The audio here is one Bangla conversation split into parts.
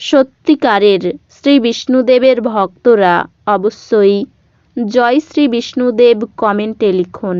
সত্যিকারের শ্রী বিষ্ণুদেবের ভক্তরা অবশ্যই জয় শ্রী বিষ্ণুদেব কমেন্টে লিখুন।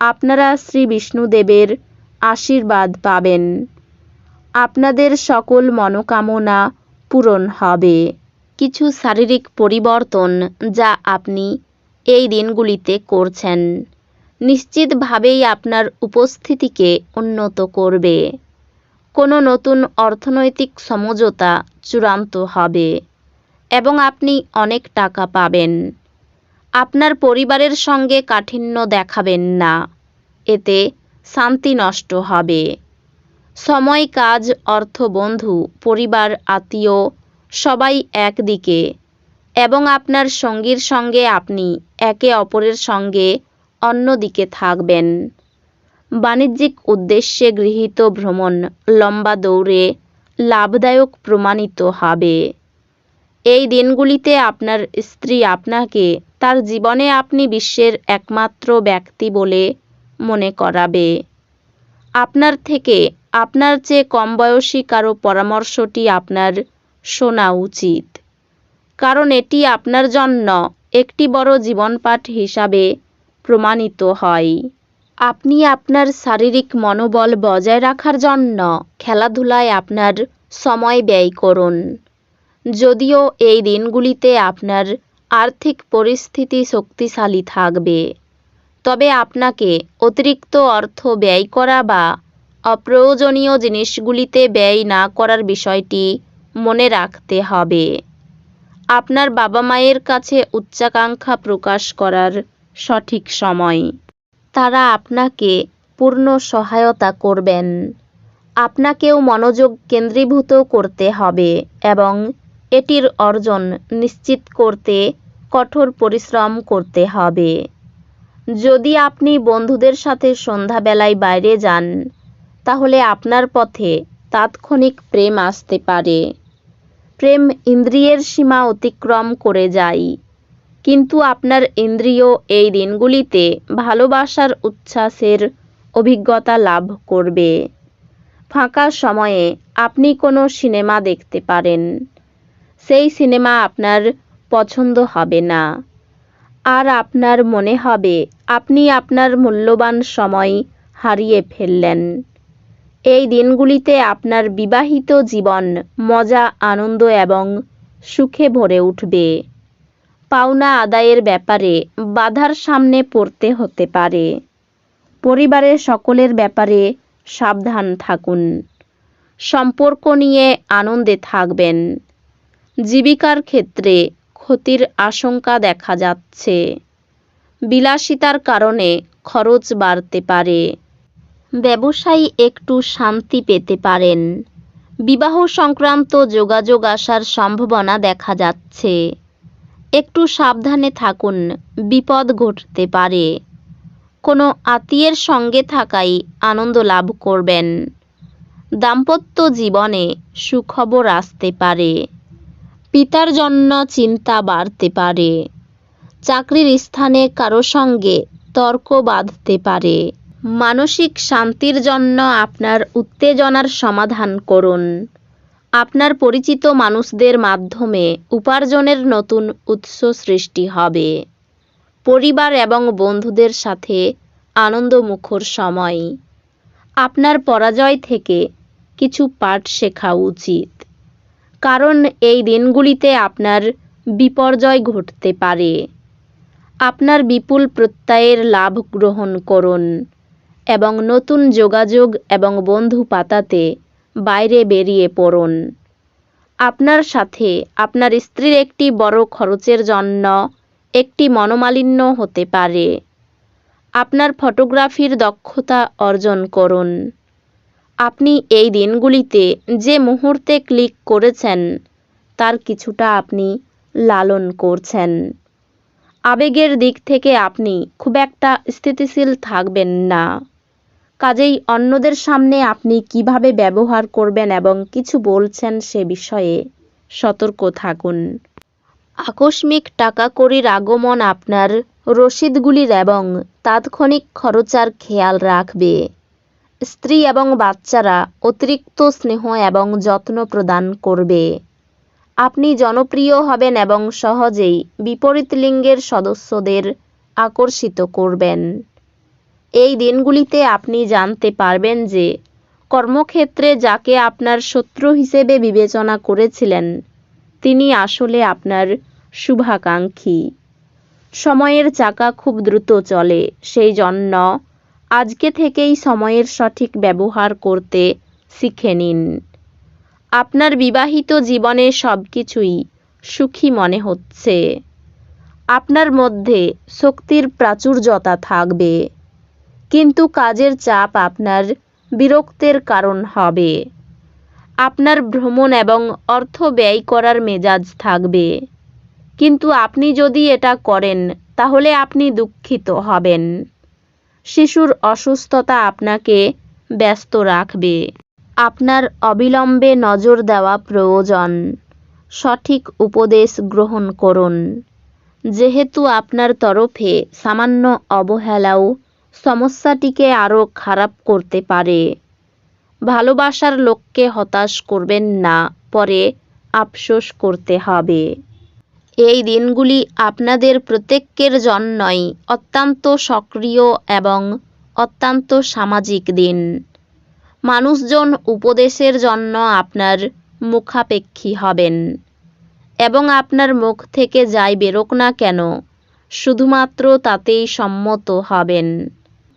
আপনারা শ্রী বিষ্ণুদেবের আশীর্বাদ পাবেন। আপনাদের সকল মনোকামনা পূরণ হবে। কিছু শারীরিক পরিবর্তন যা আপনি এই দিনগুলিতে করছেন, নিশ্চিতভাবেই আপনার উপস্থিতিকে উন্নত করবে। কোনো নতুন অর্থনৈতিক সমঝোতা চূড়ান্ত হবে এবং আপনি অনেক টাকা পাবেন। আপনার পরিবারের সঙ্গে কাঠিন্য দেখাবেন না। এতে শান্তি নষ্ট হবে। সময়, কাজ, অর্থ, বন্ধু, পরিবার, আত্মীয় সবাই একদিকে এবং আপনার সঙ্গীর সঙ্গে আপনি একে অপরের সঙ্গে অন্যদিকে থাকবেন। বাণিজ্যিক উদ্দেশ্যে গৃহীত ভ্রমণ লম্বা দৌড়ে লাভদায়ক প্রমাণিত হবে। এই দিনগুলিতে আপনার স্ত্রী আপনাকে তার জীবনে আপনি বিশ্বের একমাত্র ব্যক্তি বলে মনে করাবে। আপনার থেকে আপনার চেয়ে কম বয়সী কারও পরামর্শটি আপনার শোনা উচিত। কারণ এটি আপনার জন্য একটি বড় জীবনপাঠ হিসাবে প্রমাণিত হয়। আপনি আপনার শারীরিক মনোবল বজায় রাখার জন্য খেলাধুলায় আপনার সময় ব্যয় করুন। যদিও এই দিনগুলিতে আপনার আর্থিক পরিস্থিতি শক্তিশালী থাকবে, তবে আপনাকে অতিরিক্ত অর্থ ব্যয় করা বা অপ্রয়োজনীয় জিনিসগুলিতে ব্যয় না করার বিষয়টি মনে রাখতে হবে। আপনার বাবা মায়ের কাছে উচ্চাকাঙ্ক্ষা প্রকাশ করার সঠিক সময়। তারা আপনাকে পূর্ণ সহায়তা করবেন। আপনাকেও মনোযোগ কেন্দ্রীভূত করতে হবে এবং এটির অর্জন নিশ্চিত করতে কঠোর পরিশ্রম করতে হবে। যদি আপনি বন্ধুদের সাথে সন্ধ্যাবেলায় বাইরে যান, তাহলে আপনার পথে তাৎক্ষণিক প্রেম আসতে পারে। প্রেম ইন্দ্রিয়ের সীমা অতিক্রম করে যায়। কিন্তু আপনার ইন্দ্রিয় এই দিনগুলিতে ভালোবাসার উচ্ছ্বাসের অভিজ্ঞতা লাভ করবে। ফাঁকা সময়ে আপনি কোনো সিনেমা দেখতে পারেন। সেই সিনেমা আপনার পছন্দ হবে না। আর আপনার মনে হবে, আপনি আপনার মূল্যবান সময় হারিয়ে ফেললেন। এই দিনগুলিতে আপনার বিবাহিত জীবন মজা, আনন্দ এবং সুখে ভরে উঠবে। পাওনা আদায়ের ব্যাপারে বাধার সামনে পড়তে হতে পারে। পরিবারের সকলের ব্যাপারে সাবধান থাকুন। সম্পর্ক নিয়ে আনন্দে থাকবেন। জীবিকার ক্ষেত্রে ক্ষতির আশঙ্কা দেখা যাচ্ছে। বিলাসিতার কারণে খরচ বাড়তে পারে। ব্যবসায়ী একটু শান্তি পেতে পারেন। বিবাহ সংক্রান্ত যোগাযোগ আসার সম্ভাবনা দেখা যাচ্ছে। একটু সাবধানে থাকুন, বিপদ ঘটতে পারে। কোনো আত্মীয়ের সঙ্গে থাকাই আনন্দ লাভ করবেন। দাম্পত্য জীবনে সুখবর আসতে পারে। পিতার জন্য চিন্তা বাড়তে পারে। চাকরির স্থানে কারও সঙ্গে তর্ক বাঁধতে পারে। মানসিক শান্তির জন্য আপনার উত্তেজনার সমাধান করুন। আপনার পরিচিত মানুষদের মাধ্যমে উপার্জনের নতুন উৎস সৃষ্টি হবে। পরিবার এবং বন্ধুদের সাথে আনন্দমুখর সময়। আপনার পরাজয় থেকে কিছু পাঠ শেখা উচিত। কারণ এই দিনগুলিতে আপনার বিপর্যয় ঘটতে পারে। আপনার বিপুল প্রত্যয়ের লাভ গ্রহণ করুন এবং নতুন যোগাযোগ এবং বন্ধু পাতাতে বাইরে বেরিয়ে পড়ুন। আপনার সাথে আপনার স্ত্রীর একটি বড় খরচের জন্য একটি মনোমালিন্য হতে পারে। আপনার ফটোগ্রাফির দক্ষতা অর্জন করুন। আপনি এই দিনগুলিতে যে মুহূর্তে ক্লিক করেছেন, তার কিছুটা আপনি লালন করছেন। আবেগের দিক থেকে আপনি খুব একটা স্থিতিশীল থাকবেন না। কাজেই অন্যদের সামনে আপনি কীভাবে ব্যবহার করবেন এবং কিছু বলছেন সে বিষয়ে সতর্ক থাকুন। আকস্মিক টাকা কড়ির আগমন আপনার রসিদগুলির এবং তাৎক্ষণিক খরচার খেয়াল রাখবে। স্ত্রী এবং বাচ্চারা অতিরিক্ত স্নেহ এবং যত্ন প্রদান করবে। আপনি জনপ্রিয় হবেন এবং সহজেই বিপরীত লিঙ্গের সদস্যদের আকর্ষিত করবেন। এই দিনগুলিতে আপনি জানতে পারবেন যে কর্মক্ষেত্রে যাকে আপনার শত্রু হিসেবে বিবেচনা করেছিলেন, তিনি আসলে আপনার শুভাকাঙ্ক্ষী। সময়ের চাকা খুব দ্রুত চলে, সেই জন্য আজকে থেকেই সময়ের সঠিক ব্যবহার করতে শিখে নিন। আপনার বিবাহিত জীবনে সব কিছুই সুখী মনে হচ্ছে। আপনার মধ্যে শক্তির প্রাচুর্যতা থাকবে। কিন্তু কাজের চাপ আপনার বিরক্তের কারণ হবে। আপনার ভ্রমণ এবং অর্থ ব্যয় করার মেজাজ থাকবে। কিন্তু আপনি যদি এটা করেন, তাহলে আপনি দুঃখিত হবেন। শিশুর অসুস্থতা আপনাকে ব্যস্ত রাখবে। আপনার অবিলম্বে নজর দেওয়া প্রয়োজন। সঠিক উপদেশ গ্রহণ করুন। যেহেতু আপনার তরফে সামান্য অবহেলাও সমস্যাটিকে আরও খারাপ করতে পারে। ভালোবাসার লোককে হতাশ করবেন না, পরে আফসোস করতে হবে। এই দিনগুলি আপনাদের প্রত্যেকের জন্যই অত্যন্ত সক্রিয় এবং অত্যন্ত সামাজিক দিন। মানুষজন উপদেশের জন্য আপনার মুখাপেক্ষী হবেন এবং আপনার মুখ থেকে যাই বেরোক না কেন, শুধুমাত্র তাতেই সম্মত হবেন।